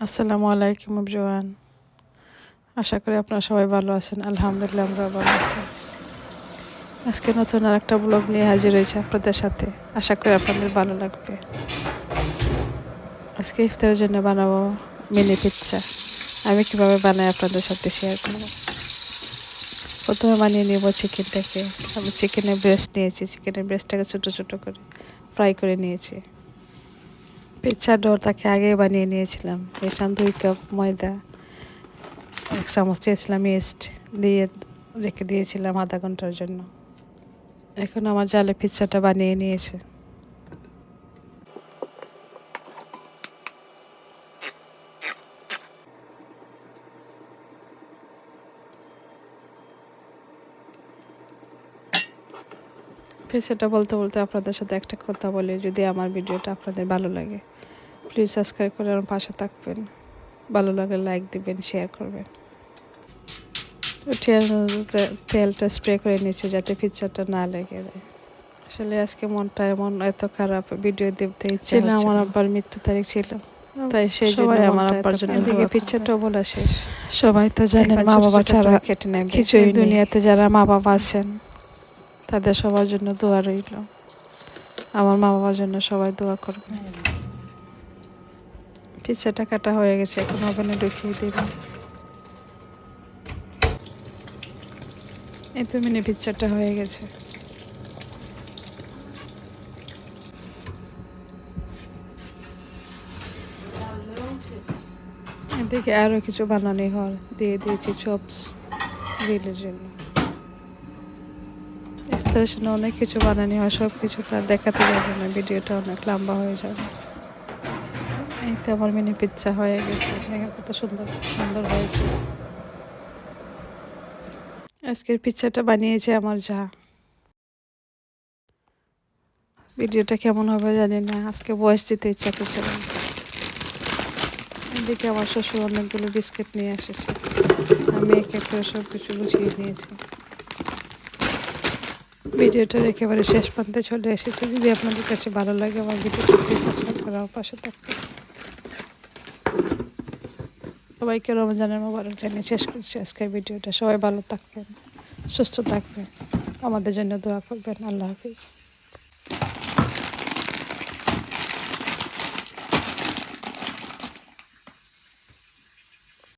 আসসালামু আলাইকুম এভরিওয়ান। আশা করি আপনারা সবাই ভালো আছেন, আলহামদুলিল্লাহ আমরা ভালো আছি। আজকে নতুন আর একটা ব্লগ নিয়ে হাজির হয়েছে আপনাদের সাথে। আশা করি আপনাদের ভালো লাগবে। আজকে ইফতারের জন্য বানাবো মিনি পিৎজা আমি কীভাবে বানাই আপনাদের সাথে শেয়ার করব। প্রথমে বানিয়ে নেব চিকেনটাকে আমি চিকেনের ব্রেস্ট নিয়েছি। চিকেনের ব্রেস্টটাকে ছোটো ছোটো করে ফ্রাই করে নিয়েছি। পিৎজা ডোর তাকে আগে বানিয়ে নিয়েছিলাম। এখানে দুই কাপ ময়দা এক চামচ দিয়েছিলাম ইস্ট দিয়ে রেখে দিয়েছিলাম আধা ঘণ্টার জন্য। এখন আমার জালে পিৎজাটা বানিয়ে নিয়েছে। পিৎজাটা বলতে বলতে আপনাদের সাথে একটা কথা বলি যদি আমার ভিডিওটা আপনাদের ভালো লাগে প্লিজ সাবস্ক্রাইব করে আমার পাশে থাকবেন। ভালো লাগে লাইক দিবেন শেয়ার করবেন। তেলটা স্প্রে করে নিচ্ছে যাতে পিকচারটা না লেগে যায়। আসলে আজকে মনটা এমন এত খারাপ ভিডিও দেখতে ইচ্ছে না আমার আব্বার মৃত্যু তারিখ ছিল। তাই সেই সবাই আমার আব্বার জন্য দিকে পিকচারটাও বলা শেষ। সবাই তো জানেন মা বাবা ছাড়া কেটে নেয় কিছুই দুনিয়াতে যারা মা বাবা আছেন তাদের সবার জন্য দোয়া রইল। আমার মা বাবার জন্য সবাই দোয়া করবে। পিৎজাটা কাটা হয়ে গেছে, এখন ওভেনে ঢুকিয়ে দিব। এই তো মিনি পিৎজাটা হয়ে গেছে। এদিকে আরও কিছু বানানি হয় দিয়ে দিয়েছি চপস গ্রিলের জন্য। জন্য অনেক কিছু বানানি হয় সব কিছু তার দেখাতে যাবে না, ভিডিওটা অনেক লম্বা হয়ে যাবে। এই তো আমার মিনি পিৎজা হয়ে গেছে, দেখেন কত সুন্দর সুন্দর হয়েছে। আজকের পিৎজাটা বানিয়েছে আমার যা। ভিডিওটা কেমন হবে জানি না, আজকে বয়স দিতে ইচ্ছা করছে না। এদিকে আমার শ্বশুর অনেকগুলো বিস্কিট নিয়ে এসেছে। আমি এক একটা সব কিছু গুছিয়ে নিয়েছি। ভিডিওটার একেবারে শেষ প্রান্তে চলে এসেছে। যদি আপনাদের কাছে ভালো লাগে আমার ভিডিওটা সাবস্ক্রাইব করে আমার পাশে থাকবে সবাইকে রমজানের মোবারক জানিয়ে শেষ করছি আজকের ভিডিওটা। সবাই ভালো থাকবেন, সুস্থ থাকবেন। আমাদের জন্য দোয়া করবেন। আল্লাহ হাফিজ।